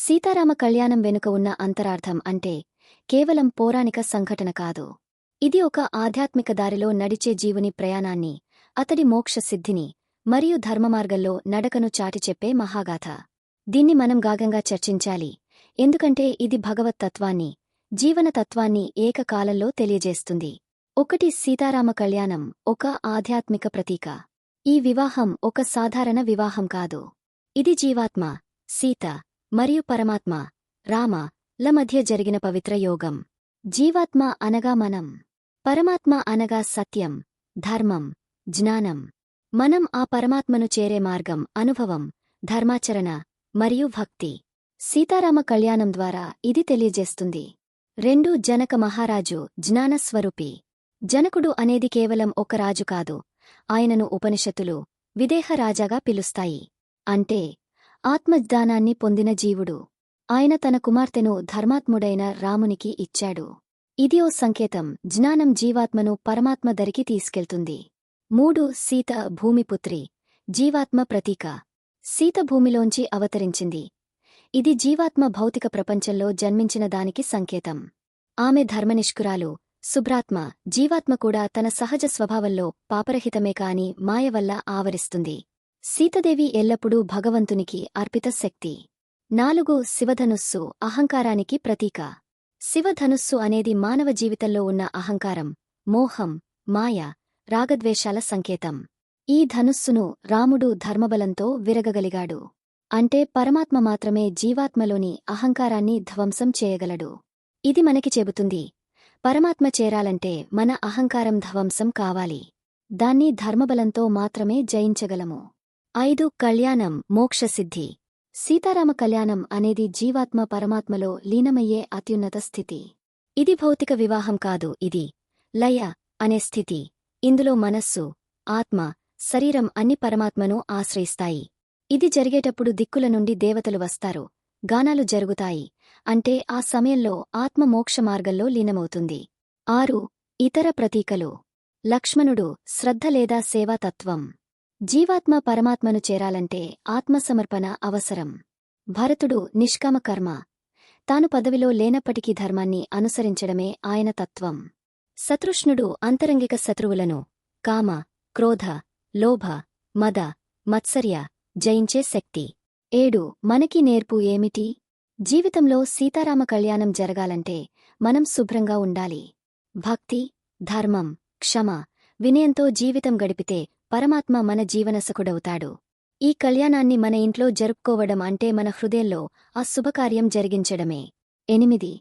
సీతారామ కళ్యాణం వెనుక ఉన్న అంతరార్థం అంటే కేవలం పౌరాణిక సంఘటన కాదు. ఇది ఒక ఆధ్యాత్మిక దారిలో నడిచే జీవుని ప్రయాణాన్ని అతడి మోక్ష సిద్ధిని మరియు ధర్మమార్గంలో నడకను చాటి చెప్పే మహాగాథ. దీన్ని మనం గాగంగా చర్చించాలి ఎందుకంటే ఇది భగవత్ తత్వాన్ని జీవన ఏకకాలంలో తెలియజేస్తుంది. ఒకటి సీతారామ కళ్యాణం ఒక ఆధ్యాత్మిక ప్రతీక. ఈ వివాహం ఒక సాధారణ వివాహం కాదు. ఇది జీవాత్మ సీత మరియు పరమాత్మ రామ ల మధ్య జరిగిన పవిత్ర యోగం. జీవాత్మ అనగా మనం. పరమాత్మ అనగా సత్యం ధర్మం జ్ఞానం. మనం ఆ పరమాత్మను చేరే మార్గం అనుభవం ధర్మాచరణ మరియు భక్తి. సీతారామ కళ్యాణం ద్వారా ఇది తెలియజేస్తుంది. రెండు జనక మహారాజు జ్ఞానస్వరూపి. జనకుడు అనేది కేవలం ఒక రాజు కాదు ఆయనను ఉపనిషత్తులు విదేహ రాజాగా పిలుస్తాయి. అంటే ఆత్మజ్ఞానాన్ని పొందిన జీవుడు. ఆయన తన కుమార్తెను ధర్మాత్ముడైన రామునికి ఇచ్చాడు. ఇది ఓ సంకేతం. జ్ఞానం జీవాత్మను పరమాత్మ దరికి తీసుకెళ్తుంది. మూడు. సీత భూమిపుత్రి. జీవాత్మ ప్రతీక. సీత భూమిలోంచి అవతరించింది. ఇది జీవాత్మ భౌతిక ప్రపంచంలో జన్మించిన దానికి సంకేతం. ఆమె ధర్మనిష్కురాలు. శుభ్రాత్మ జీవాత్మ కూడా తన సహజ స్వభావంలో పాపరహితమే కాని మాయ వల్ల ఆవరిస్తుంది. సీతదేవి ఎల్లప్పుడూ భగవంతునికి అర్పిత శక్తి నాలుగు శివధనుస్సు అహంకారానికి ప్రతీక. శివధనుస్సు అనేది మానవ జీవితంలో ఉన్న అహంకారం మోహం మాయ రాగద్వేషాల సంకేతం. ఈ ధనుస్సును రాముడు ధర్మబలంతో విరగగలిగాడు. అంటే పరమాత్మ మాత్రమే జీవాత్మలోని అహంకారాన్ని ధ్వంసం చేయగలడు. ఇది మనకి చెబుతుంది. పరమాత్మ చేరాలంటే మన అహంకారం ధ్వంసం కావాలి. దాన్ని ధర్మబలంతో మాత్రమే జయించగలము. ఐదు కళ్యాణం మోక్షసిద్ధి. సీతారామ కళ్యాణం అనేది జీవాత్మ పరమాత్మలో లీనమయ్యే అత్యున్నత స్థితి. ఇది భౌతిక వివాహం కాదు ఇది. లయ అనే స్థితి. ఇందులో మనస్సు ఆత్మ శరీరం అన్ని పరమాత్మను ఆశ్రయిస్తాయి. ఇది జరిగేటప్పుడు దిక్కుల నుండి దేవతలు వస్తారు. గానాలు జరుగుతాయి. అంటే ఆ సమయంలో ఆత్మ మోక్ష మార్గంలో లీనమవుతుంది. ఆరు ఇతర ప్రతీకలు. లక్ష్మణుడు శ్రద్ధ లేదా సేవాతత్వం. జీవాత్మ పరమాత్మను చేరాలంటే ఆత్మసమర్పణ అవసరం. భరతుడు నిష్కామ కర్మ. తాను పదవిలో లేనప్పటికీ ధర్మాన్ని అనుసరించడమే ఆయన తత్వం. శతృష్ణుడు అంతరంగిక శత్రువులను కామ క్రోధ లోభ మద మత్సర్య జయించే శక్తి. ఏడు మనకి నేర్పు ఏమిటి? జీవితంలో సీతారామ కళ్యాణం జరగాలంటే మనం శుభ్రంగా ఉండాలి. భక్తి ధర్మం క్షమ వినయంతో జీవితం గడిపితే పరమాత్మ మన జీవనసకుడవుతాడు. ఈ కళ్యాణాన్ని మన ఇంట్లో జరుపుకోవడం అంటే మన హృదయంలో ఆ శుభకార్యం జరిగించడమే. ఎనిమిది.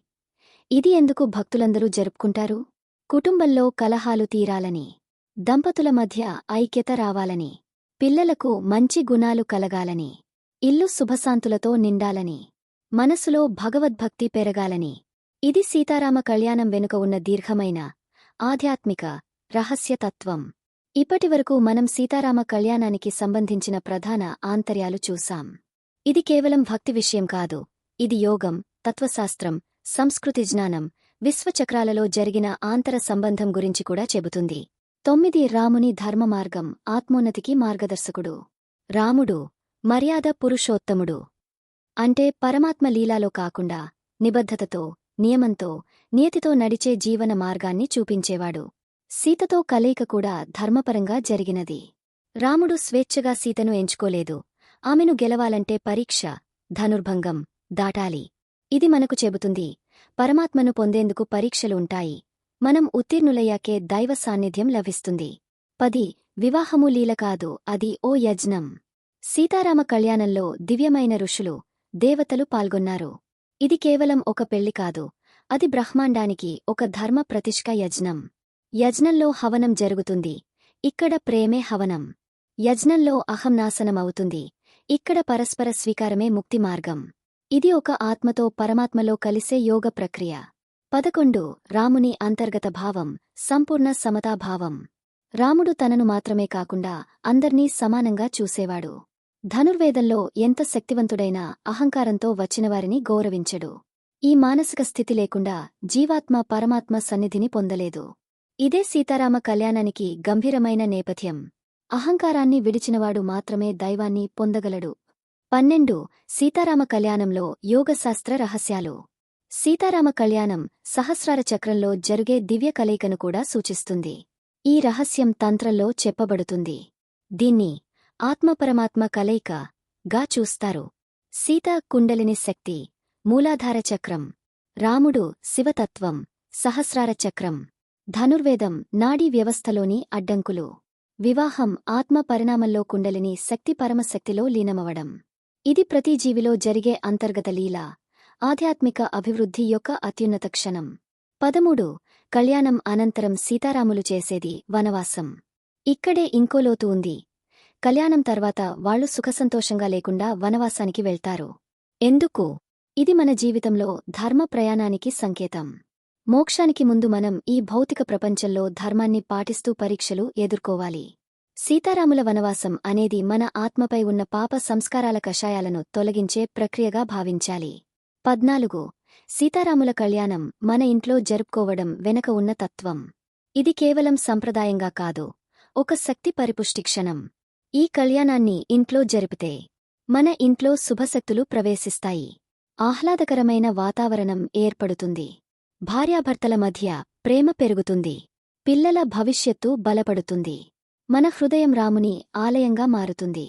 ఇది ఎందుకు భక్తులందరూ జరుపుకుంటారు? కుటుంబంలో కలహాలు తీరాలని దంపతుల మధ్య ఐక్యత రావాలని పిల్లలకు మంచి గుణాలు కలగాలని ఇల్లు శుభశాంతులతో నిండాలని మనసులో భగవద్భక్తి పెరగాలని. ఇది సీతారామ కళ్యాణం వెనుక ఉన్న దీర్ఘమైన ఆధ్యాత్మిక రహస్యతత్వం. ఇప్పటివరకు మనం సీతారామ కళ్యాణానికి సంబంధించిన ప్రధాన ఆంతర్యాలు చూశాం. ఇది కేవలం భక్తి విషయం కాదు. ఇది యోగం తత్వశాస్త్రం సంస్కృతి జ్ఞానం విశ్వచక్రాలలో జరిగిన ఆంతర సంబంధం గురించి కూడా చెబుతుంది. తొమ్మిది రాముని ధర్మమార్గం ఆత్మోన్నతికి మార్గదర్శకుడు. రాముడు మర్యాద పురుషోత్తముడు. అంటే పరమాత్మ లీలాలో కాకుండా నిబద్ధతతో నియమంతో నియతితో నడిచే జీవన మార్గాన్ని చూపించేవాడు. సీతతో కలయిక కూడా ధర్మపరంగా జరిగినది. రాముడు స్వేచ్ఛగా సీతను ఎంచుకోలేదు. ఆమెను గెలవాలంటే పరీక్ష ధనుర్భంగం దాటాలి. ఇది మనకు చెబుతుంది పరమాత్మను పొందేందుకు పరీక్షలు ఉంటాయి. మనం ఉత్తీర్ణులయ్యాకే దైవ సాన్నిధ్యం లభిస్తుంది. పది వివాహము లీల కాదు అది ఓ యజ్ఞం. సీతారామ కళ్యాణంలో దివ్యమైన ఋషులు దేవతలు పాల్గొన్నారు. ఇది కేవలం ఒక పెళ్ళి కాదు అది బ్రహ్మాండానికి ఒక ధర్మ ప్రతిష్క యజ్ఞం. యజ్ఞంలో హవనం జరుగుతుంది. ఇక్కడ ప్రేమే హవనం. యజ్ఞంలో అహంనాశనమవుతుంది. ఇక్కడ పరస్పర స్వీకారమే ముక్తి మార్గం. ఇది ఒక ఆత్మతో పరమాత్మలో కలిసే యోగ ప్రక్రియ. పదకొండు. రాముని అంతర్గత భావం సంపూర్ణ సమతాభావం. రాముడు తనను మాత్రమే కాకుండా అందర్నీ సమానంగా చూసేవాడు. ధనుర్వేదంలో ఎంత శక్తివంతుడైనా అహంకారంతో వచ్చినవారిని గౌరవించడు. ఈ మానసిక స్థితి లేకుండా జీవాత్మ పరమాత్మ సన్నిధిని పొందలేదు. ఇదే సీతారామ కళ్యాణానికి గంభీరమైన నేపథ్యం. అహంకారాన్ని విడిచినవాడు మాత్రమే దైవాన్ని పొందగలడు. పన్నెండు. సీతారామ కళ్యాణంలో యోగశాస్త్ర రహస్యాలు. సీతారామ కళ్యాణం సహస్రార చక్రంలో జరిగే దివ్య కలయికను కూడా సూచిస్తుంది. ఈ రహస్యం తంత్రంలో చెప్పబడుతుంది. దీన్ని ఆత్మపరమాత్మ కలయిక గా చూస్తారు. సీతా కుండలిని శక్తి మూలాధార చక్రం రాముడు శివతత్వం సహస్రార చక్రం. ధనుర్వేదం నాడీ వ్యవస్థలోని అడ్డంకులు. వివాహం ఆత్మ పరిణామంలో కుండలిని శక్తి పరమశక్తిలో లీనమవడం. ఇది ప్రతి జీవిలో జరిగే అంతర్గత లీల ఆధ్యాత్మిక అభివృద్ధి యొక్క అత్యున్నత క్షణం. పదమూడు కళ్యాణం అనంతరం సీతారాములు చేసేది వనవాసం. ఇక్కడే ఇంకోలోతు ఉంది. కళ్యాణం తర్వాత వాళ్ళు సుఖసంతోషంగా లేకుండా వనవాసానికి వెళ్తారు. ఎందుకు? ఇది మన జీవితంలో ధర్మ ప్రయాణానికి సంకేతం. మోక్షానికి ముందు మనం ఈ భౌతిక ప్రపంచంలో ధర్మాన్ని పాటిస్తూ పరీక్షలు ఎదుర్కోవాలి. సీతారాముల వనవాసం అనేది మన ఆత్మపై ఉన్న పాప సంస్కారాల కషాయాలను తొలగించే ప్రక్రియగా భావించాలి. పద్నాలుగు. సీతారాముల కళ్యాణం మన ఇంట్లో జరుపుకోవడం వెనక ఉన్న తత్వం. ఇది కేవలం సంప్రదాయంగా కాదు ఒక శక్తి పరిపుష్టి క్షణం. ఈ కళ్యాణాన్ని ఇంట్లో జరిపితే మన ఇంట్లో శుభశక్తులు ప్రవేశిస్తాయి. ఆహ్లాదకరమైన వాతావరణం ఏర్పడుతుంది. భార్యాభర్తల మధ్య ప్రేమ పెరుగుతుంది. పిల్లల భవిష్యత్తు బలపడుతుంది. మన హృదయం రాముని ఆలయంగా మారుతుంది.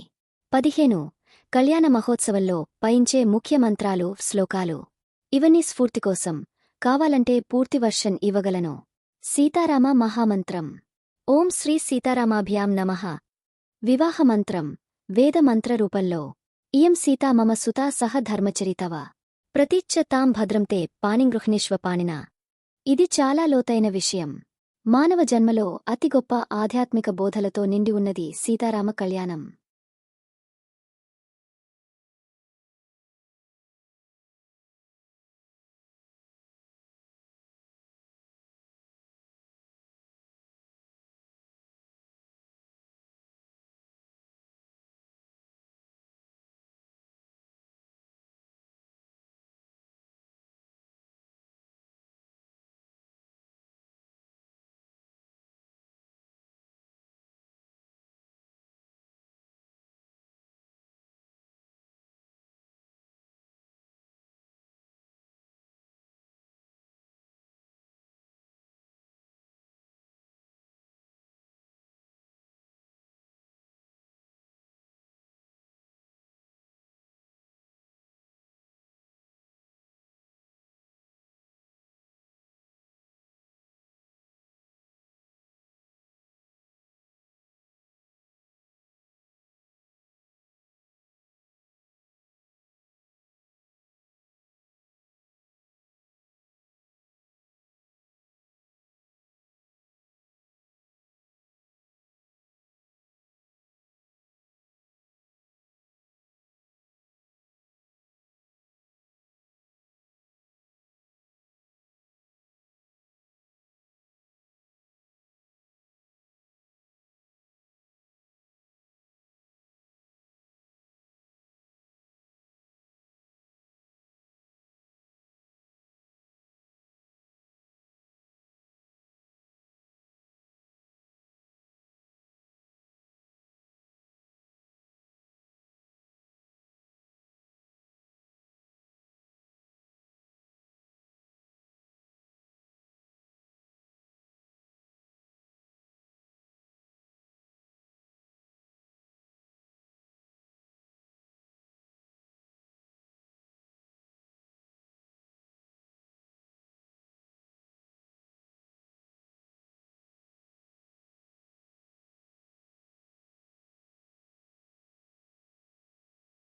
పదిహేను. కళ్యాణ మహోత్సవంలో పయించే ముఖ్య మంత్రాలు శ్లోకాలు. ఇవన్నీ స్ఫూర్తికోసం కావాలంటే పూర్తి వర్షన్ ఇవ్వగలను. సీతారామ మహామంత్రం. ఓం శ్రీ సీతారామాభ్యాం నమః. వివాహమంత్రం వేదమంత్ర రూపంలో. ఇయం సీతా మమ సుతా సహ ధర్మచరితవ ప్రతీచ్ఛ తాం భద్రంతే తే పానిన ఇది చాలా లోతైన విషయం. మానవ జన్మలో అతి గొప్ప ఆధ్యాత్మిక బోధలతో నిండి ఉన్నది సీతారామ కళ్యాణం.